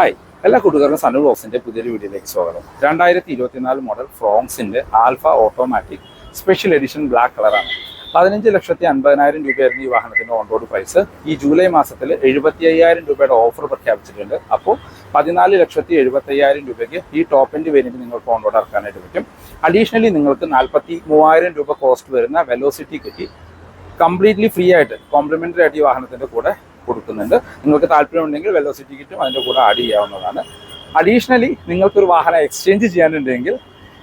Hi എല്ലാ കൂട്ടുകാർക്കും സണ്ണു ബ്ലോക്സിന്റെ പുതിയൊരു വീഡിയോയിലേക്ക് സ്വാഗതം. രണ്ടായിരത്തി ഇരുപത്തിനാല് model ഫ്രോങ്സിന്റെ Alpha automatic special edition black കളറാണ് പതിനഞ്ച് ലക്ഷത്തി അൻപതിനായിരം രൂപയായിരുന്നു ഈ വാഹനത്തിന്റെ ഓൺ റോഡ് പ്രൈസ് ഈ ജൂലൈ മാസത്തിൽ എഴുപത്തി അയ്യായിരം രൂപയുടെ ഓഫർ പ്രഖ്യാപിച്ചിട്ടുണ്ട്. അപ്പോൾ പതിനാല് ലക്ഷത്തി എഴുപത്തി അയ്യായിരം രൂപയ്ക്ക് ഈ ടോപ്പ് എൻഡ് വേരിയന്റ് നിങ്ങൾക്ക് ഓൺ റോഡ് ഇറക്കാനായിട്ട് പറ്റും. അഡീഷണലി നിങ്ങൾക്ക് നാൽപ്പത്തി മൂവായിരം രൂപ കോസ്റ്റ് വരുന്ന വെലോസിറ്റി കിട്ടി. കംപ്ലീറ്റ്ലി ഫ്രീ ആയിട്ട് കോംപ്ലിമെന്ററി ആയിട്ട് ഈ വാഹനത്തിന്റെ കൂടെ കൊടുക്കുന്നുണ്ട്. നിങ്ങൾക്ക് താല്പര്യമുണ്ടെങ്കിൽ വെലോസിറ്റി കിറ്റും അതിന്റെ കൂടെ ആഡ് ചെയ്യാവുന്നതാണ്. അഡീഷണലി നിങ്ങൾക്കൊരു വാഹനം എക്സ്ചേഞ്ച് ചെയ്യാനുണ്ടെങ്കിൽ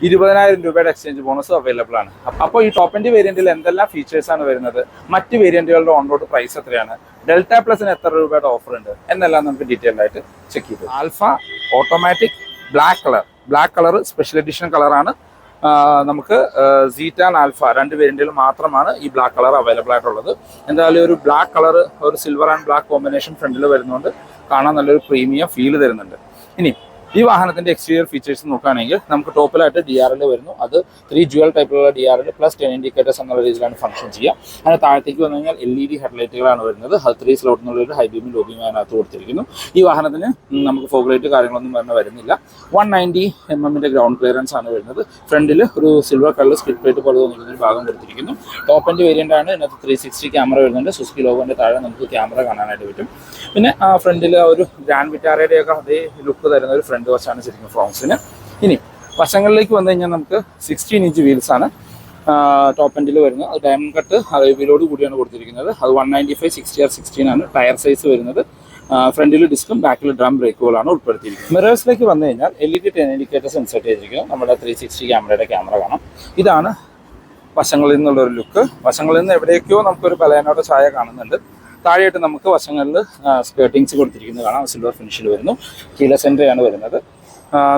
ഇരുപതിനായിരം രൂപയുടെ എക്സ്ചേഞ്ച് ബോണസ് അവൈലബിൾ ആണ്. അപ്പോൾ ഈ ടോപ്പ് എൻഡ് വേരിയന്റിൽ എന്തെല്ലാം ഫീച്ചേഴ്സ് ആണ് വരുന്നത്? മറ്റ് വേരിയന്റുകളുടെ ഓൺ റോഡ് പ്രൈസ് എത്രയാണ് ഡെൽറ്റ പ്ലസിന് എത്ര രൂപയുടെ ഓഫർ ഉണ്ട്? എന്നെല്ലാം നമുക്ക് ഡീറ്റെയിൽ ആയിട്ട് ചെക്ക് ചെയ്തു. Alpha automatic black colour black colour special edition കളറാണ് നമുക്ക് സീറ്റ ആൻഡ് ആൽഫ രണ്ട് വേരിയന്റിൽ മാത്രമാണ് ഈ ബ്ലാക്ക് കളർ അവൈലബിൾ ആയിട്ടുള്ളത്. എന്തായാലും ഒരു ബ്ലാക്ക് കളർ ഒരു സിൽവർ ആൻഡ് ബ്ലാക്ക് കോമ്പിനേഷൻ ഫ്രണ്ടിൽ വരുന്നുണ്ട് കാണാൻ നല്ലൊരു പ്രീമിയം ഫീൽ തരുന്നുണ്ട്. ഇനി ഈ വാഹനത്തിന്റെ എക്സ്റ്റീരിയർ ഫീച്ചേഴ്സ് നോക്കുകയാണെങ്കിൽ നമുക്ക് ടോപ്പിലായിട്ട് ഡി ആർ എൽ വരുന്നു. അത് ത്രീ ജുവൽ ടൈപ്പിലുള്ള D R L plus turn indicators എന്നുള്ള രീതിയിലാണ് ഫംഗ്ഷൻ ചെയ്യുക. അതിന് താഴത്തേക്ക് വന്നു കഴിഞ്ഞാൽ എൽ ഇ ഡി ഹെഡ്ലൈറ്റുകളാണ് വരുന്നത്. അത് ത്രീ സ്ലോട്ട് എന്നുള്ള ഒരു ഹൈ ബീമും ലോ ബീമും അതിനകത്ത് കൊടുത്തിരിക്കുന്നു. ഈ വാഹനത്തിന് നമുക്ക് ഫോഗ്ലൈറ്റ് കാര്യങ്ങളൊന്നും പറഞ്ഞ വരുന്നില്ല. വൺ നയന്റി എം എമ്മിന്റെ ഗ്രൗണ്ട് ക്ലിയറൻസ് ആണ് വരുന്നത്. ഫ്രണ്ടിൽ ഒരു സിൽവർ കളർ സ്പ്ലിറ്റ് പ്ലേറ്റ് പോലെ തോന്നിക്കുന്ന ഒരു ഭാഗം കൊടുത്തിരിക്കുന്നു. ടോപ്പ് എൻഡ് വേരിയന്റ് ആണ്. ഇതിനകത്ത് ത്രീ സിക്സ്റ്റി ക്യാമറ വരുന്നുണ്ട്. സുസ്കി ലോഗോന്റെ താഴെ നമുക്ക് ക്യാമറ കാണാനായിട്ട് പറ്റും. പിന്നെ ആ ഫ്രണ്ടിൽ ഒരു ഗ്രാൻഡ് വിറ്റാറയുടെ ഒക്കെ അതേ ലുക്ക് തരുന്ന ഒരു വശമാണ് ശരിക്കും ഫ്രോങ്സിന് ഇനി വശങ്ങളിലേക്ക് വന്നു കഴിഞ്ഞാൽ നമുക്ക് സിക്സ്റ്റീൻ ഇഞ്ച് വീൽസ് ആണ്. ടോപ്പ് എൻഡിൽ വരുന്നത്. അത് ഡയമണ്ട് കട്ട് അറേബ്യയിലോട് കൂടിയാണ് കൊടുത്തിരിക്കുന്നത്. അത് one ninety five sixty R sixteen ആണ് ടയർ സൈസ് വരുന്നത്. ഫ്രണ്ടിൽ ഡിസ്കും ബാക്കിൽ ഡ്രം ബ്രേക്കുകളാണ് ഉൾപ്പെടുത്തിയിരിക്കുന്നത്. മിറേഴ്സിലേക്ക് വന്നു കഴിഞ്ഞാൽ L E D turn indicators insert ചെയ്തിരിക്കുന്നു നമ്മുടെ ത്രീ സിക്സ്റ്റി ക്യാമറയുടെ ക്യാമറ കാണാം. ഇതാണ് വശങ്ങളിൽ നിന്നുള്ള ഒരു ലുക്ക് വശങ്ങളിൽ നിന്ന് എവിടെയൊക്കെയോ നമുക്കൊരു പലയനോടെ ചായ കാണുന്നുണ്ട്. താഴെയായിട്ട് നമുക്ക് വശങ്ങളിൽ സ്കേർട്ടിങ്സ് കൊടുത്തിരിക്കുന്നത് കാണാം. സിൽവർ ഫിനിഷിൽ വരുന്നു. കീല സെന്ററാണ് വരുന്നത്.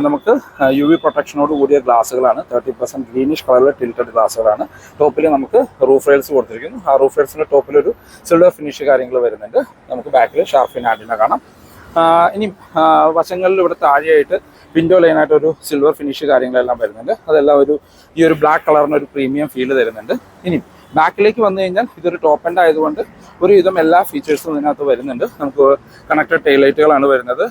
നമുക്ക് യു വി പ്രൊട്ടക്ഷനോട് കൂടിയ ഗ്ലാസ്സുകളാണ്. തേർട്ടി പെർസെന്റ് ഗ്രീനിഷ് കളറിൽ ടിൽറ്റഡ് ഗ്ലാസ്സുകളാണ്. ടോപ്പിൽ നമുക്ക് റൂഫ് റെയിൽസ് കൊടുത്തിരിക്കുന്നു. ആ റൂഫ് റെയിൽസിന്റെ ടോപ്പിലൊരു സിൽവർ ഫിനിഷ് കാര്യങ്ങൾ വരുന്നുണ്ട്. നമുക്ക് ബാക്കിൽ ഷാർഫിൻ ആന്റിന കാണാം. ഇനി വശങ്ങളിൽ ഇവിടെ താഴെയായിട്ട് വിൻഡോ ലൈനായിട്ട് ഒരു സിൽവർ ഫിനിഷ് കാര്യങ്ങളെല്ലാം വരുന്നുണ്ട്. അതെല്ലാം ഒരു ഈ ഒരു ബ്ലാക്ക് കളറിന് ഒരു പ്രീമിയം ഫീൽ തരുന്നുണ്ട്. ഇനി ബാക്കിലേക്ക് വന്നു കഴിഞ്ഞാൽ ഇതൊരു ടോപ്പ് എൻഡ് ആയതുകൊണ്ട് ഒരു വിധം എല്ലാ ഫീച്ചേഴ്സും ഇതിനകത്ത് വരുന്നുണ്ട്. നമുക്ക് കണക്റ്റഡ് ടൈലൈറ്റുകളാണ് വരുന്നത്.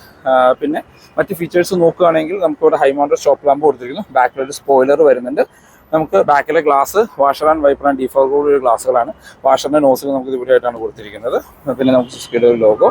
പിന്നെ മറ്റ് ഫീച്ചേഴ്സ് നോക്കുകയാണെങ്കിൽ നമുക്ക് ഇവിടെ ഹൈ മൗണ്ടർ സ്റ്റോപ്പ് ലാമ്പ് കൊടുത്തിരിക്കുന്നു ബാക്കിലൊരു സ്പോയിലർ വരുന്നുണ്ട്. നമുക്ക് ബാക്കിലെ glass washer and wiper and കൂടി ഗ്ലാസ്സുകളാണ് വാഷറിന്റെ നോസിൽ നമുക്ക് ഇതുപോലെയായിട്ടാണ് കൊടുത്തിരിക്കുന്നത്. പിന്നെ നമുക്ക് സുസ്കിയുടെ ഒരു ലോഗോ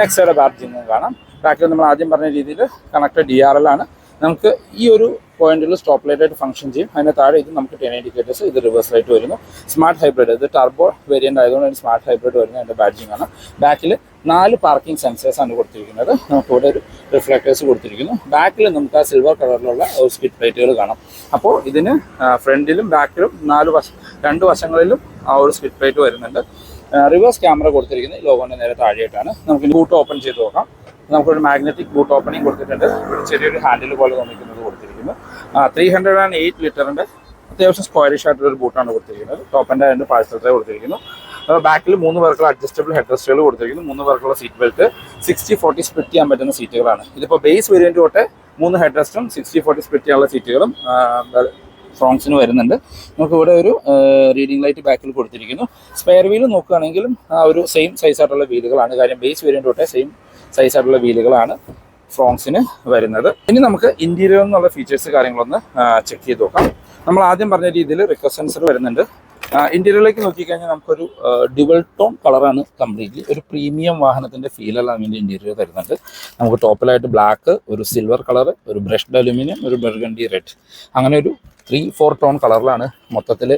നെക്സ്റ്റ് ബാർജിങ്ങും കാണാം. ബാക്കിൽ നമ്മൾ ആദ്യം പറഞ്ഞ രീതിയിൽ കണക്റ്റഡ് ഡി ആർ എൽ ആണ്. നമുക്ക് ഈ ഒരു പോയിന്റിൽ സ്റ്റോപ്പ് ലൈറ്റ് ആയിട്ട് ഫംഗ്ഷൻ ചെയ്യും. അതിന് താഴെ ഇത് നമുക്ക് ടെൻ ഇൻഡിക്കേറ്റേഴ്സ് ഇത് റിവേഴ്സ് ലൈറ്റ് വരുന്നു. സ്മാർട്ട് ഹൈബ്രിഡ് ഇത് ടർബോ വേരിയന്റ് ആയതുകൊണ്ട് സ്മാർട്ട് ഹൈബ്രിഡ് വരുന്ന അതിന്റെ ബാഡ്ജിങ് ആണ്. ബാക്കിൽ നാല് പാർക്കിംഗ് സെൻസേഴ്സ് ആണ് കൊടുത്തിരിക്കുന്നത്. നമുക്ക് ഇവിടെ ഒരു റിഫ്ലക്ടേഴ്സ് കൊടുത്തിരിക്കുന്നു. ബാക്കിൽ നമുക്ക് ആ സിൽവർ കളറിലുള്ള സ്കിറ്റ് പ്ലേറ്റുകൾ കാണാം. അപ്പോൾ ഇതിന് ഫ്രണ്ടിലും ബാക്കിലും നാല് വശ രണ്ട് വശങ്ങളിലും ആ ഒരു സ്കിറ്റ് പ്ലേറ്റ് വരുന്നുണ്ട്. റിവേഴ്സ് ക്യാമറ കൊടുത്തിരിക്കുന്നത് ലോഗോന്റെ നേരെ താഴെയായിട്ടാണ്. നമുക്ക് ബൂട്ട് ഓപ്പൺ ചെയ്ത് നോക്കാം. നമുക്കൊരു മാഗ്നറ്റിക് ബൂട്ട് ഓപ്പണിംഗ് കൊടുത്തിട്ടുണ്ട്. ഒരു ചെറിയൊരു ഹാൻഡിൽ പോലെ തോന്നിക്കുന്നത് കൊടുത്തിരിക്കുന്നു. ത്രീ ഹൺഡ്രഡ് ആൻഡ് എയ്റ്റ് ലിറ്ററിന്റെ അത്യാവശ്യം സ്ക്വയറിഷ് ആയിട്ടുള്ള ഒരു ബൂട്ടാണ് കൊടുത്തിരിക്കുന്നത്. ടോപ്പിന്റെ രണ്ട് പാഴ്സൽ ട്രേ കൊടുത്തിരിക്കുന്നു. ബാക്കിൽ മൂന്ന് പേർക്കുള്ള അഡ്ജസ്റ്റബിൾ ഹെഡ് റെസ്റ്റുകൾ കൊടുത്തിരിക്കുന്നു. മൂന്ന് പേർക്കുള്ള seat belt sixty forty split ചെയ്യാൻ പറ്റുന്ന സീറ്റുകളാണ് ഇതിപ്പോൾ ബേസ് വേരിയന്റ് തൊട്ട് മൂന്ന് ഹെഡ് റെസ്റ്റും സിക്സ്റ്റി ഫോർട്ടി സ്പ്ലിറ്റ് ചെയ്യാനുള്ള സീറ്റുകളും ഫ്രോങ്സിന് വരുന്നുണ്ട്. നമുക്ക് ഇവിടെ ഒരു റീഡിംഗ് ലൈറ്റ് ബാക്കിൽ കൊടുത്തിരിക്കുന്നു. സ്പെയർ വീൽ നോക്കുകയാണെങ്കിലും ആ ഒരു സെയിം സൈസ് ആയിട്ടുള്ള വീലുകളാണ് കാര്യം ബേസ് വേരിയന്റ് തൊട്ടേ സെയിം സൈസ് ആയിട്ടുള്ള വീലുകളാണ് ഫ്രോങ്സിന് വരുന്നത്. ഇനി നമുക്ക് ഇന്റീരിയർ എന്നുള്ള ഫീച്ചേഴ്സ് കാര്യങ്ങളൊന്ന് ചെക്ക് ചെയ്ത് നോക്കാം. നമ്മൾ ആദ്യം പറഞ്ഞ രീതിയിൽ റിക്വസ്റ്റ് സെൻസർ വരുന്നുണ്ട്. ഇന്റീരിയറിലേക്ക് നോക്കിക്കഴിഞ്ഞാൽ നമുക്കൊരു ഡുവൽ ടോൺ കളറാണ് കംപ്ലീറ്റ്ലി ഒരു പ്രീമിയം വാഹനത്തിന്റെ ഫീലെല്ലാം അതിന്റെ ഇന്റീരിയർ തരുന്നുണ്ട്. നമുക്ക് ടോപ്പിലായിട്ട് ബ്ലാക്ക് ഒരു സിൽവർ കളർ ഒരു ബ്രഷ്ഡ് അലുമിനിയം ഒരു ബെർഗണ്ടി റെഡ് അങ്ങനെ ഒരു ത്രീ ഫോർ ടോൺ കളറിലാണ് മൊത്തത്തിൽ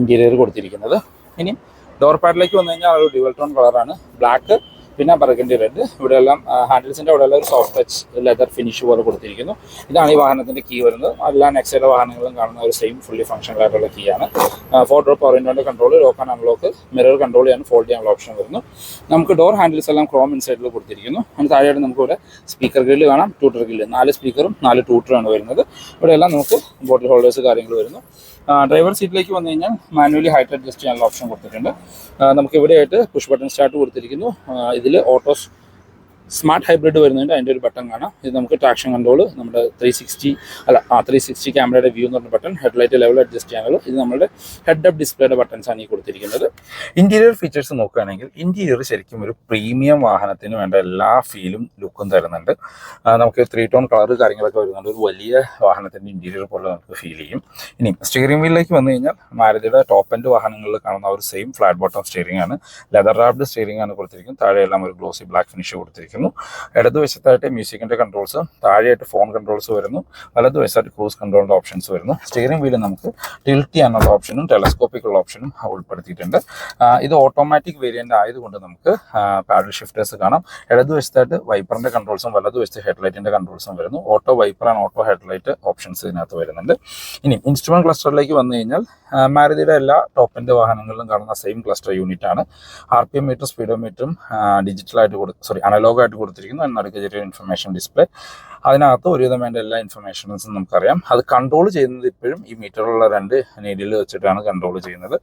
ഇന്റീരിയർ കൊടുത്തിരിക്കുന്നത്. ഇനി ഡോർ പാഡിലേക്ക് വന്നു കഴിഞ്ഞാൽ ഒരു ഡ്യുവൽ ടോൺ കളറാണ് ബ്ലാക്ക് പിന്നെ ബർഗണ്ടി റെഡ് ഇവിടെ എല്ലാം ഹാൻഡിൽസിന്റെ അവിടെയെല്ലാം ഒരു സോഫ്റ്റ് ടച്ച് ലെതർ ഫിനിഷ് പോലെ കൊടുത്തിരിക്കുന്നു. ഇതാണ് ഈ വാഹനത്തിന്റെ കീ വരുന്നത്. എല്ലാ നെക്സയുടെ വാഹനങ്ങളും കാണുന്ന ഒരു സെയിം ഫുള്ളി ഫംഗ്ഷണൽ ആയിട്ടുള്ള കീ ആണ്. Four door power control lock and unlock mirror control ചെയ്യാൻ ഫോൾഡ് ചെയ്യാനുള്ള ഓപ്ഷൻ വരുന്നു. നമുക്ക് ഡോർ ഹാൻഡിൽസ് എല്ലാം ക്രോം ഇൻസൈഡിൽ കൊടുത്തിരിക്കുന്നു. അതിന് താഴെയായിട്ട് നമുക്ക് ഇവിടെ സ്പീക്കർ ഗ്രില്ല് കാണാം ട്യൂട്ടർ ഗ്രില്ല് നാല് സ്പീക്കറും നാല് ട്യൂട്ടറും ആണ് വരുന്നത്. ഇവിടെ എല്ലാം നമുക്ക് ബോട്ടിൽ ഹോൾഡേഴ്സ് കാര്യങ്ങൾ വരുന്നു. ഡ്രൈവർ സീറ്റിലേക്ക് വന്നു കഴിഞ്ഞാൽ മാനുവലി ഹൈറ്റ് അഡ്ജസ്റ്റ് ചെയ്യാനുള്ള ഓപ്ഷൻ കൊടുത്തിട്ടുണ്ട്. നമുക്ക് ഇവിടെയായിട്ട് പുഷ് ബട്ടൺ സ്റ്റാർട്ട് കൊടുത്തിരിക്കുന്നു. ഇതിൽ ഓട്ടോ സ്മാർട്ട് ഹൈബ്രിഡ് വരുന്നുണ്ട് അതിന്റെ ഒരു ബട്ടൺ കാണാം. ഇത് നമുക്ക് ട്രാക്ഷൻ കൺട്രോൾ നമ്മുടെ ത്രീ സിക്സ്റ്റി അല്ല ആ ത്രീ സിക്സ്റ്റി ക്യാമറയുടെ വ്യൂ എന്ന് പറഞ്ഞ ബട്ടൺ ഹെഡ്ലൈറ്റ് ലെവൽ അഡ്ജസ്റ്റ് ചെയ്യാനുള്ള ഇത് നമ്മുടെ ഹെഡ് അപ്പ് ഡിസ്പ്ലേയുടെ ബട്ടൺസ് ആണ് ഈ കൊടുത്തിരിക്കുന്നത്. ഇന്റീരിയർ ഫീച്ചേഴ്സ് നോക്കുകയാണെങ്കിൽ ഇന്റീരിയർ ശരിക്കും ഒരു പ്രീമിയം വാഹനത്തിന് വേണ്ട എല്ലാ ഫീലും ലുക്കും തരുന്നുണ്ട്. നമുക്ക് ത്രീ ടോൺ കളർ കാര്യങ്ങളൊക്കെ വരുന്നുണ്ട്. ഒരു വലിയ വാഹനത്തിന്റെ ഇന്റീരിയർ പോലെ നമുക്ക് ഫീൽ ചെയ്യും. ഇനി സ്റ്റിയറിംഗ് വീലിലേക്ക് വന്നു കഴിഞ്ഞാൽ മാരുതിയുടെ ടോപ്പ് എൻഡ് വാഹനങ്ങളിൽ കാണുന്ന ഒരു സെയിം ഫ്ലാറ്റ് ബോട്ടം സ്റ്റിയറിംഗ് ആണ്. ലെതർ റാബ്ഡ് സ്റ്റിയറിംഗ് ആണ് കൊടുത്തിരിക്കുന്നത്. താഴെയെല്ലാം ഒരു ഗ്ലോസി ബ്ലാക്ക് ഫിനിഷ് കൊടുത്തിരിക്കുന്നു ഇടതുവശത്തായിട്ട് മ്യൂസിക്കിന്റെ കൺട്രോൾസ് താഴെയായിട്ട് ഫോൺ കൺട്രോൾസ് വരുന്നു. വലതുവശത്തായിട്ട് ക്രൂസ് കൺട്രോളിന്റെ ഓപ്ഷൻസ് വരുന്നു. സ്റ്റിയറിംഗ് വീൽ നമുക്ക് ടിൽറ്റ് ചെയ്യാനുള്ള ഓപ്ഷനും ടെലസ്കോപ്പിക് ഉള്ള ഓപ്ഷനും ഉൾപ്പെടുത്തിയിട്ടുണ്ട്. ഇത് ഓട്ടോമാറ്റിക് വേരിയന്റ് ആയതുകൊണ്ട് നമുക്ക് പാഡൽ ഷിഫ്റ്റേഴ്സ് കാണാം. ഇടതുവശത്തായിട്ട് വൈപ്പറിന്റെ കൺട്രോൾസും വലതുവശത്ത് ഹെഡ്ലൈറ്റിന്റെ കൺട്രോൾസും വരുന്നു. Auto wiper and auto headlight options ഇതിനകത്ത് വരുന്നുണ്ട്. ഇനി ഇൻസ്ട്രുമെന്റ് ക്ലസ്റ്ററിലേക്ക് വന്നു കഴിഞ്ഞാൽ മാരുതിയുടെ എല്ലാ ടോപ്പ് വാഹനങ്ങളിലും കാണുന്ന സെയിം ക്ലസ്റ്റർ യൂണിറ്റ് ആണ്. R P M meter speedo മീറ്ററും ഡിജിറ്റലായിട്ട് കൊടുക്കും സോറി അനലോഗ് ആയിട്ട് കൊടുത്തിരിക്കുന്നു. നടുക്ക് ചെറിയ ഇൻഫർമേഷൻ ഡിസ്പ്ലേ അതിനകത്ത് ഒരുവിധം വേണ്ട എല്ലാ ഇൻഫർമേഷൻസും നമുക്കറിയാം. അത് കൺട്രോൾ ചെയ്യുന്നത് ഇപ്പോഴും ഈ മീറ്ററുള്ള രണ്ട് നീഡിൽ വെച്ചിട്ടാണ് കൺട്രോൾ ചെയ്യുന്നത്.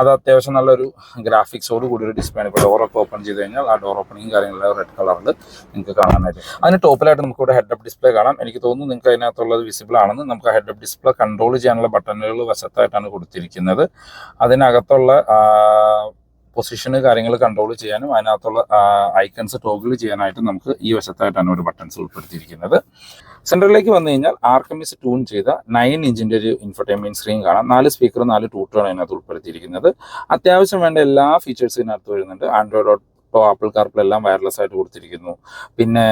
അത് അത്യാവശ്യം നല്ലൊരു ഗ്രാഫിക്സോട് കൂടി ഒരു ഡിസ്പ്ലേ ഇപ്പോൾ ഡോറൊക്കെ ഓപ്പൺ ചെയ്ത് കഴിഞ്ഞാൽ ആ ഡോർ ഓപ്പണിങ് കാര്യങ്ങളെല്ലാം റെഡ് കളറിൽ നിങ്ങൾക്ക് കാണാനായിട്ട്. അതിന് ടോപ്പിലായിട്ട് നമുക്ക് ഇവിടെ ഹെഡ് അപ്പ് ഡിസ്പ്ലേ കാണാം. എനിക്ക് തോന്നുന്നു നിങ്ങൾക്ക് അതിനകത്തുള്ളത് വിസിബിൾ ആണെന്ന് നമുക്ക് ഹെഡ് അപ്പ് ഡിസ്പ്ലേ കൺട്രോൾ ചെയ്യാനുള്ള ബട്ടണുകൾ വശത്തായിട്ടാണ് കൊടുത്തിരിക്കുന്നത്. അതിനകത്തുള്ള പൊസിഷന് കാര്യങ്ങൾ കൺട്രോൾ ചെയ്യാനും അതിനകത്തുള്ള ഐക്കൺസ് ടോഗിൾ ചെയ്യാനായിട്ട് നമുക്ക് ഈ വശത്തായിട്ടാണ് ഒരു ബട്ടൺസ് ഉൾപ്പെടുത്തിയിരിക്കുന്നത്. സെന്ററിലേക്ക് വന്നു കഴിഞ്ഞാൽ ആർക്കമിസ് ട്യൂൺ ചെയ്ത നയൻ ഇഞ്ചിന്റെ ഒരു ഇൻഫർടൈൻമെന്റ് സ്ക്രീൻ കാണാം. നാല് സ്പീക്കർ നാല് ടൂട്ടുകളാണ് അതിനകത്ത് ഉൾപ്പെടുത്തിയിരിക്കുന്നത്. അത്യാവശ്യം വേണ്ട എല്ലാ ഫീച്ചേഴ്സും ഇതിനകത്ത് വരുന്നുണ്ട്. ആൻഡ്രോയിഡ് ഓട്ടോ ആപ്പിൾ കാർപ്ലേ എല്ലാം വയർലെസ് ആയിട്ട് കൊടുത്തിരിക്കുന്നു. പിന്നെ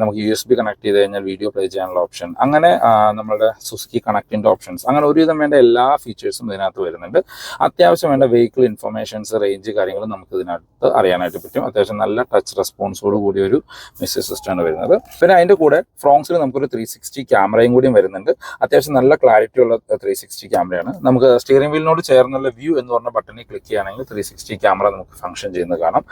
നമുക്ക് യു എസ് ബി കണക്ട് ചെയ്ത് കഴിഞ്ഞാൽ വീഡിയോ പ്ലേ ചെയ്യാനുള്ള ഓപ്ഷൻ അങ്ങനെ നമ്മുടെ സുസ്കി കണക്റ്റിന്റെ ഓപ്ഷൻസ് അങ്ങനെ ഒരുവിധം വേണ്ട എല്ലാ ഫീച്ചേഴ്സും ഇതിനകത്ത് വരുന്നുണ്ട്. അത്യാവശ്യം വേണ്ട വെഹിക്കിൾ ഇൻഫർമേഷൻസ് റേഞ്ച് കാര്യങ്ങളും നമുക്ക് ഇതിനകത്ത് അറിയാനായിട്ട് പറ്റും. അത്യാവശ്യം നല്ല ടച്ച് റെസ്പോൺസോട് കൂടി ഒരു മെസ്സേജ് സിസ്റ്റമാണ് വരുന്നത്. പിന്നെ അതിന്റെ കൂടെ ഫ്രോങ്സിൽ നമുക്കൊരു ത്രീ സിക്സ്റ്റി ക്യാമറയും കൂടിയും വരുന്നുണ്ട്. അത്യാവശ്യം നല്ല ക്ലാരിറ്റി ഉള്ള ത്രീ സിക്സ്റ്റി ക്യാമറയാണ് നമുക്ക് സ്റ്റിയറിംഗ് വീലിനോട് ചേർന്നുള്ള വ്യൂ എന്ന് പറഞ്ഞ ബട്ടണിൽ ക്ലിക്ക് ചെയ്യുകയാണെങ്കിൽ ത്രീ സിക്സ്റ്റി ക്യാമറ നമുക്ക് ഫംഗ്ഷൻ ചെയ്യുന്നത് കാണാം.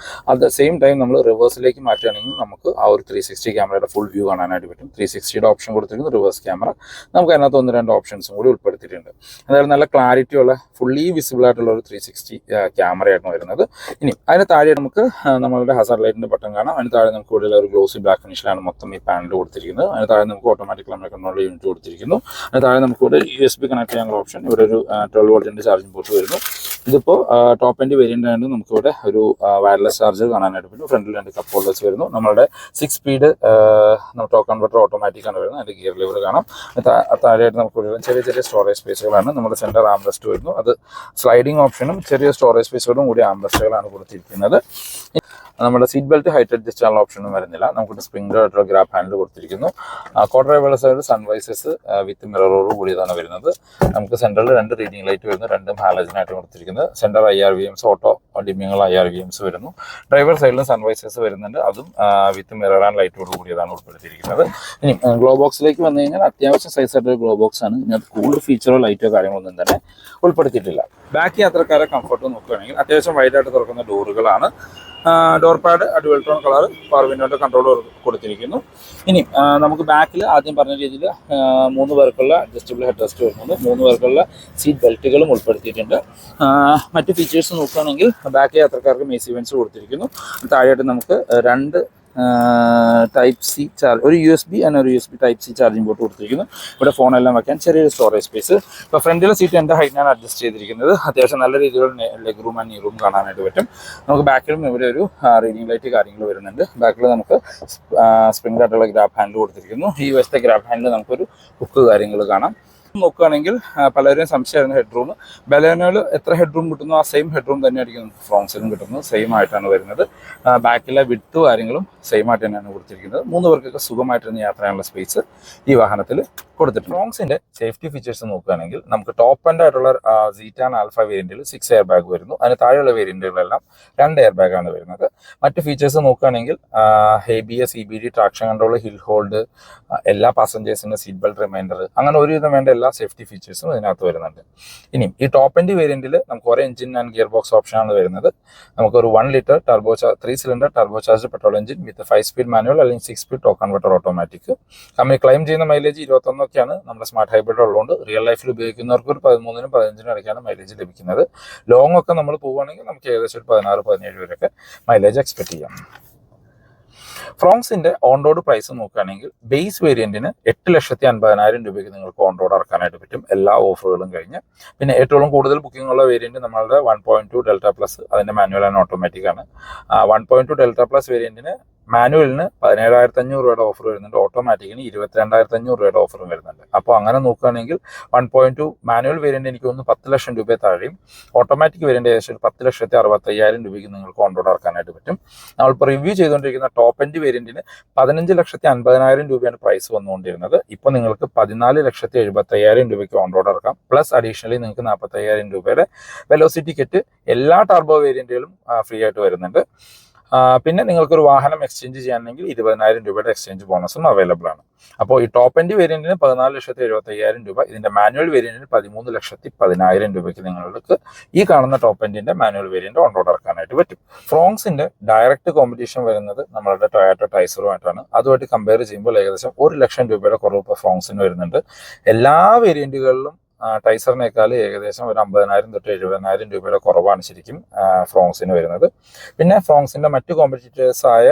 ദ സെയിം ടൈം നമ്മൾ റിവേഴ്സിലേക്ക് മാറ്റുകയാണെങ്കിൽ നമുക്ക് ആ ഒരു ത്രീ സിക്സ്റ്റി ക്യാമറയുടെ ഫുൾ വ്യൂ കാണാനായിട്ട് പറ്റും. ത്രീ സിക്സ്റ്റിയുടെ ഓപ്ഷൻ കൊടുത്തിരിക്കുന്ന റിവേഴ്സ് ക്യാമറ നമുക്ക് അതിനകത്ത് ഒന്ന് രണ്ട് ഓപ്ഷൻസും കൂടി ഉൾപ്പെടുത്തിയിട്ടുണ്ട്. അതായത് നല്ല ക്ലാരിറ്റി ഉള്ള ഫുള്ളി വിസിബിൾ ആയിട്ടുള്ള ഒരു ത്രീ സിക്സ്റ്റി ക്യാമറയായിരുന്നു വരുന്നത്. ഇനി അതിന് താഴെ നമുക്ക് നമ്മളുടെ ഹസർ ലൈറ്റിന്റെ ബട്ടൺ കാണാം. അതിന് താഴെ നമുക്ക് ഇവിടെ ഒരു ഗ്ലോസി ബ്ലാക്ക് ഫിനിഷിലാണ് മൊത്തം ഈ പാനൽ കൊടുത്തിരിക്കുന്നത്. അതിന് താഴെ നമുക്ക് ഓട്ടോമാറ്റിക് ക്ലാമറ കൺട്രോൾ യൂണിറ്റ് കൊടുത്തിരിക്കുന്നു. അതിന് താഴെ നമുക്ക് ഇവിടെ യു എസ് ബി കണക്ട് ചെയ്യാനുള്ള ഓപ്ഷൻ ഇവിടെ ഒരു ട്വൽവ് വോൾട്ടിന്റെ ചാർജിംഗ് പോർട്ട് വരുന്നു. ഇതിപ്പോൾ ടോപ്പ് എൻഡ് വേരിയന്റ് ആയതുകൊണ്ട് നമുക്കിവിടെ ഒരു വയർലെസ് ചാർജർ കാണാനായിട്ട് പറ്റും. ഫ്രണ്ടിൽ രണ്ട് കപ്പ് ഹോൾഡേഴ്സ് വരുന്നു. നമ്മുടെ six speed torque converter automatic ആണ് വരുന്നത്. അതിന്റെ ഗിയർ ലിവർ കാണാം. താഴെയായിട്ട് നമുക്ക് ചെറിയ ചെറിയ സ്റ്റോറേജ് സ്പേസുകളാണ് നമ്മുടെ സെന്റർ ആംബ്രസ്റ്റ് വരുന്നു. അത് സ്ലൈഡിംഗ് ഓപ്ഷനും ചെറിയ സ്റ്റോറേജ് സ്പേസുകളും കൂടി ആംബ്രസ്റ്റുകളാണ് കൊടുത്തിരിക്കുന്നത്. നമ്മുടെ സീറ്റ് ബെൽറ്റ് ഹൈറ്റ് അഡ്ജസ്റ്റ് ചെയ്യാനുള്ള ഓപ്ഷനും വരുന്നില്ല. നമുക്ക് സ്പ്രിംഗ് ആയിട്ടുള്ള ഗ്രാപ്പ് ഹാൻഡിൽ കൊടുത്തിരിക്കുന്നു. കോട്ടറേ വെള്ള സൈഡ് സൺവൈസസ് വിത്ത് മിററോട് കൂടിയതാണ് വരുന്നത്. നമുക്ക് സെന്ററിൽ രണ്ട് റീഡിംഗ് ലൈറ്റ് വരുന്നു രണ്ടും ഹാലജനായിട്ട് കൊടുത്തിരിക്കുന്നത്. Center I R V Ms auto ഡിമ്മിങ്ങൾ I R V Ms വരുന്നു. ഡ്രൈവർ സൈഡിലും സൺവൈസസ് വരുന്നുണ്ട്. അതും വിത്ത് മിറർ ആൻഡ് ലൈറ്റോട് കൂടിയതാണ് ഉൾപ്പെടുത്തിയിരിക്കുന്നത്. ഇനി ഗ്ലോ ബോക്സിലേക്ക് വന്നു കഴിഞ്ഞാൽ അത്യാവശ്യം സൈസ് ആയിട്ടൊരു ഗ്ലോ ബോക്സ് ആണ്. ഇതിനകത്ത് കൂടുതൽ ഫീച്ചറോ ലൈറ്റോ കാര്യങ്ങളൊന്നും തന്നെ ഉൾപ്പെടുത്തിയിട്ടില്ല. ബാക്ക് യാത്രക്കാരെ കംഫർട്ട് നോക്കുകയാണെങ്കിൽ അത്യാവശ്യം വൈഡായിട്ട് തുറക്കുന്ന ഡോറുകളാണ് ഡോർ പാഡ് അഡ്വൽട്രോൺ കളർ പവർ വിൻഡോയുടെ കൺട്രോൾ കൊടുത്തിരിക്കുന്നു. ഇനി നമുക്ക് ബാക്കിൽ ആദ്യം പറഞ്ഞ രീതിയിൽ മൂന്ന് പേർക്കുള്ള അഡ്ജസ്റ്റബിൾ ഹെഡ് റെസ്റ്റ് വരുന്നുണ്ട്. മൂന്ന് പേർക്കുള്ള സീറ്റ് ബെൽറ്റുകളും ഉൾപ്പെടുത്തിയിട്ടുണ്ട്. മറ്റ് ഫീച്ചേഴ്സ് നോക്കുകയാണെങ്കിൽ ബാക്ക് യാത്രക്കാർക്ക് മേസി കൊടുത്തിരിക്കുന്നു. താഴെയായിട്ട് നമുക്ക് രണ്ട് ടൈപ്പ് സി ചാർജ് ഒരു യു എസ് ബി ആൻഡ് ഒരു U S B type C charging port കൊടുത്തിരിക്കുന്നു. ഇവിടെ ഫോണെല്ലാം വെക്കാൻ ചെറിയൊരു സ്റ്റോറേജ് സ്പേസ് ഇപ്പോൾ ഫ്രണ്ടിലെ സീറ്റ് എന്റെ ഹൈറ്റിനാണ് അഡ്ജസ്റ്റ് ചെയ്തിരിക്കുന്നത്. അത്യാവശ്യം നല്ല രീതിയിലുള്ള leg room and knee room കാണാനായിട്ട് പറ്റും. നമുക്ക് ബാക്കിലും ഇവിടെ ഒരു റീഡിംഗ് ലൈറ്റ് കാര്യങ്ങൾ വരുന്നുണ്ട്. ബാക്കിൽ നമുക്ക് സ്പ്രിംഗ് ആയിട്ടുള്ള ഗ്രാബ് ഹാൻഡ് കൊടുത്തിരിക്കുന്നു. ഈ വശത്തെ ഗ്രാബ് ഹാൻഡിൽ നമുക്കൊരു ഹുക്ക് കാര്യങ്ങൾ കാണാം. നോക്കുകയാണെങ്കിൽ പലരുടെയും പലരും സംശയമായിരുന്നു ഹെഡ്റൂം ബലേനോയിൽ എത്ര ഹെഡ്റൂം കിട്ടുന്നു? ആ സെയിം ഹെഡ്റൂം തന്നെയായിരിക്കും ഫ്രോൺസിലും കിട്ടുന്നത്. സെയിം ആയിട്ടാണ് വരുന്നത്. ബാക്കിലെ വിട്ട് കാര്യങ്ങളും സെയിം ആയിട്ട് തന്നെയാണ് കൊടുത്തിരിക്കുന്നത്. മൂന്ന് പേർക്കൊക്കെ സുഖമായിട്ടിരുന്ന് യാത്ര ചെയ്യാനുള്ള സ്പേസ് ഈ വാഹനത്തിൽ കൊടുത്തിട്ടുണ്ട്. ഫ്രോങ്സിന്റെ സേഫ്റ്റി ഫീച്ചേഴ്സ് നോക്കുകയാണെങ്കിൽ നമുക്ക് ടോപ്പ് ആൻഡ് ആയിട്ടുള്ള സീറ്റാൻ ആൽഫ വേരിയന്റിൽ സിക്സ് എയർ ബാഗ് വരുന്നു. അതിന് താഴെയുള്ള വേരിയന്റുകളെല്ലാം രണ്ട് എയർ ബാഗാണ് വരുന്നത്. മറ്റ് ഫീച്ചേഴ്സ് നോക്കുകയാണെങ്കിൽ A B S E B D traction control hill hold എല്ലാ പാസഞ്ചേഴ്സിന്റെ സീറ്റ് ബെൽറ്റ് റിമൈൻഡർ അങ്ങനെ ഒരുവിധം വേണ്ട എല്ലാ സേഫ്റ്റി ഫീച്ചേഴ്സും ഇതിനകത്ത് വരുന്നുണ്ട്. ഇനി ഈ ടോപ്പ് എൻഡ് വേരിയന്റിൽ നമുക്ക് ഒരേ എഞ്ചിൻ ആൻഡ് ഗിയർ ബോക്സ് ഓപ്ഷനാണ് വരുന്നത്. നമുക്ക് ഒരു one litre turbo three cylinder turbo charge petrol engine with five speed manual അല്ലെങ്കിൽ six speed torque converter automatic company claim ചെയ്യുന്ന മൈലേജ് ഇരുപത്തൊന്നൊക്കെയാണ് നമ്മുടെ സ്മാർട്ട് ഹൈബ്രിഡ് ഉള്ളതുകൊണ്ട് റിയൽ ലൈഫിൽ ഉപയോഗിക്കുന്നവർക്ക് ഒരു പതിമൂന്നിനും പതിനഞ്ചിനും ഇടയ്ക്കാണ് മൈലേജ് ലഭിക്കുന്നത്. ലോങ് ഒക്കെ നമ്മൾ പോവുകയാണെങ്കിൽ നമുക്ക് ഏകദേശം ഒരു പതിനാറ് പതിനേഴ് വരെയൊക്കെ മൈലേജ് എക്സ്പെക്ട് ചെയ്യാം. ഫ്രോങ്സിന്റെ ഓൺ റോഡ് പ്രൈസ് നോക്കുകയാണെങ്കിൽ ബേസ് വേരിയന്റിന് എട്ട് ലക്ഷത്തി അൻപതിനായിരം രൂപയ്ക്ക് നിങ്ങൾക്ക് ഓൺ റോഡ് ഇറക്കാനായിട്ട് പറ്റും. എല്ലാ ഓഫറുകളും കഴിഞ്ഞ്. പിന്നെ ഏറ്റവും കൂടുതൽ ബുക്കിംഗ് ഉള്ള വേരിയന്റ് നമ്മളുടെ one point two Delta plus അതിന്റെ മാനുവൽ ആൻഡ് ഓട്ടോമാറ്റിക് ആണ്. One point two Delta plus വേരിയന്റിന് മാനുവലിന് പതിനേഴായിരത്തി അഞ്ഞൂറ് രൂപയുടെ ഓഫർ വരുന്നുണ്ട്. ഓട്ടോമാറ്റിക്കിന് ഇരുപത്തിരണ്ടായിരത്തി അഞ്ഞൂറ് രൂപയുടെ ഓഫറും വരുന്നുണ്ട്. അപ്പോൾ അങ്ങനെ നോക്കുകയാണെങ്കിൽ one point two manual variant എനിക്ക് ഒന്ന് പത്ത് ലക്ഷം രൂപയെ താഴെയും. ഓട്ടോമാറ്റിക് വേരിയന്റ് ഏകദേശം പത്ത് ലക്ഷത്തി അറുപത്തയ്യായിരം രൂപയ്ക്ക് നിങ്ങൾക്ക് ഓൺ റോഡ് ഇറക്കാനായിട്ട് പറ്റും. നമ്മളിപ്പോൾ റിവ്യൂ ചെയ്തുകൊണ്ടിരിക്കുന്ന ടോപ്പ് എൻഡ് വേരിയന്റിന് പതിനഞ്ച് ലക്ഷത്തി അൻപതിനായിരം രൂപയാണ് പ്രൈസ് വന്നുകൊണ്ടിരുന്നത്. ഇപ്പോൾ നിങ്ങൾക്ക് പതിനാല് ലക്ഷത്തി എഴുപത്തയ്യായിരം രൂപയ്ക്ക് ഓൺ റോഡ് ഇറക്കാം പ്ലസ് അഡീഷണലി നിങ്ങൾക്ക് നാൽപ്പത്തയ്യായിരം രൂപയുടെ വെലോസിറ്റി കിറ്റ് എല്ലാ ടർബോ വേരിയന്റുകളും ഫ്രീ ആയിട്ട് വരുന്നുണ്ട്. പിന്നെ നിങ്ങൾക്കൊരു വാഹനം എക്സ്ചേഞ്ച് ചെയ്യാനെങ്കിൽ ഇരുപതിനായിരം രൂപയുടെ എക്സ്ചേഞ്ച് ബോണസും അവൈലബിൾ ആണ്. അപ്പോൾ ഈ ടോപ്പ് എൻഡ് വേരിയന്റിന് പതിനാല് ലക്ഷത്തി എഴുപത്തി അയ്യായിരം രൂപ ഇതിന്റെ മാനുവൽ വേരിയന്റിന് പതിമൂന്ന് ലക്ഷത്തി പതിനായിരം രൂപയ്ക്ക് നിങ്ങൾക്ക് ഈ കാണുന്ന ടോപ്പ് എൻഡിന്റെ മാനുവൽ വേരിയന്റ് ഓൺ റോഡ് ഇറക്കാനായിട്ട് പറ്റും. ഫ്രോങ്സിന്റെ ഡയറക്റ്റ് കോമ്പറ്റീഷൻ വരുന്നത് നമ്മളുടെ ടൊയാറ്റോ ടൈസറുമായിട്ടാണ് അതുമായിട്ട് കമ്പയർ ചെയ്യുമ്പോൾ ഏകദേശം ഒരു ലക്ഷം രൂപയുടെ കുറവ് ഇപ്പോൾ ഫ്രോങ്സിന് വരുന്നുണ്ട്. എല്ലാ വേരിയന്റുകളിലും ടൈസറിനേക്കാൾ ഏകദേശം ഒരു അമ്പതിനായിരം തൊട്ട് എഴുപതിനായിരം രൂപയുടെ കുറവാണ് ശരിക്കും ഫ്രോങ്സിന് വരുന്നത്. പിന്നെ ഫ്രോങ്സിന്റെ മറ്റു കോമ്പറ്റീറ്റേഴ്സ് ആയ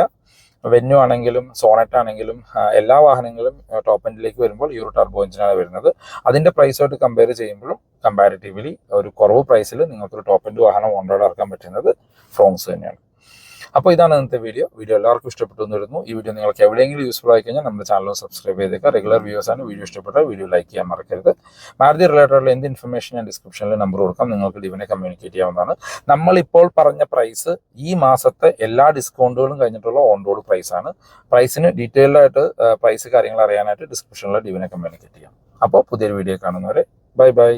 വെന്യു ആണെങ്കിലും സോണറ്റ് ആണെങ്കിലും എല്ലാ വാഹനങ്ങളും ടോപ്പ് എൻഡിലേക്ക് വരുമ്പോൾ യൂറോ ടർബോ എഞ്ചിനാണ് വരുന്നത്. അതിന്റെ പ്രൈസുമായിട്ട് കമ്പയർ ചെയ്യുമ്പോഴും കമ്പാരിറ്റീവ്ലി ഒരു കുറവ് പ്രൈസിൽ നിങ്ങൾക്കൊരു ടോപ്പ് എൻഡ് വാഹനം ഓൺറോഡ് ഇറക്കാൻ പറ്റുന്നത് ഫ്രോങ്സ് തന്നെയാണ്. അപ്പോൾ ഇതാണ് ഇന്നത്തെ വീഡിയോ വീഡിയോ എല്ലാവർക്കും ഇഷ്ടപ്പെട്ടു എന്ന് വരുന്നു ഈ വീഡിയോ നിങ്ങൾക്ക് എവിടെയെങ്കിലും യൂസ്ഫുൾ ആയി കഴിഞ്ഞാൽ നമ്മുടെ ചാനൽ സബ്സ്ക്രൈബ് ചെയ്തേക്കുക റെഗുലർ വ്യൂസ് ആണ്. വീഡിയോ ഇഷ്ടപ്പെട്ടാൽ വീഡിയോ ലൈക്ക് ചെയ്യാൻ മറക്കരുത്. മാരുതി റിലേറ്റഡ് ഉള്ള എന്ത് ഇൻഫർമേഷൻ ഞാൻ ഡിസ്ക്രിപ്ഷനിൽ നമ്പർ കൊടുക്കാം. നിങ്ങൾക്ക് ഡിവിനെ കമ്മ്യൂണിക്കേറ്റ് ചെയ്യാവുന്നതാണ്. നമ്മളിപ്പോൾ പറഞ്ഞ പ്രൈസ് ഈ മാസത്തെ എല്ലാ ഡിസ്കൗണ്ടുകളും കഴിഞ്ഞിട്ടുള്ള ഓൺ റോഡ് പ്രൈസ് ആണ് പ്രൈസിന് ഡീറ്റെയിൽഡ് ആയിട്ട് പ്രൈസ് കാര്യങ്ങൾ അറിയാനായിട്ട് ഡിസ്ക്രിപ്ഷനിൽ ഡിവിനെ കമ്മ്യൂണിക്കേറ്റ് ചെയ്യാം. അപ്പോൾ പുതിയൊരു വീഡിയോ കാണുന്നവരെ ബൈ ബൈ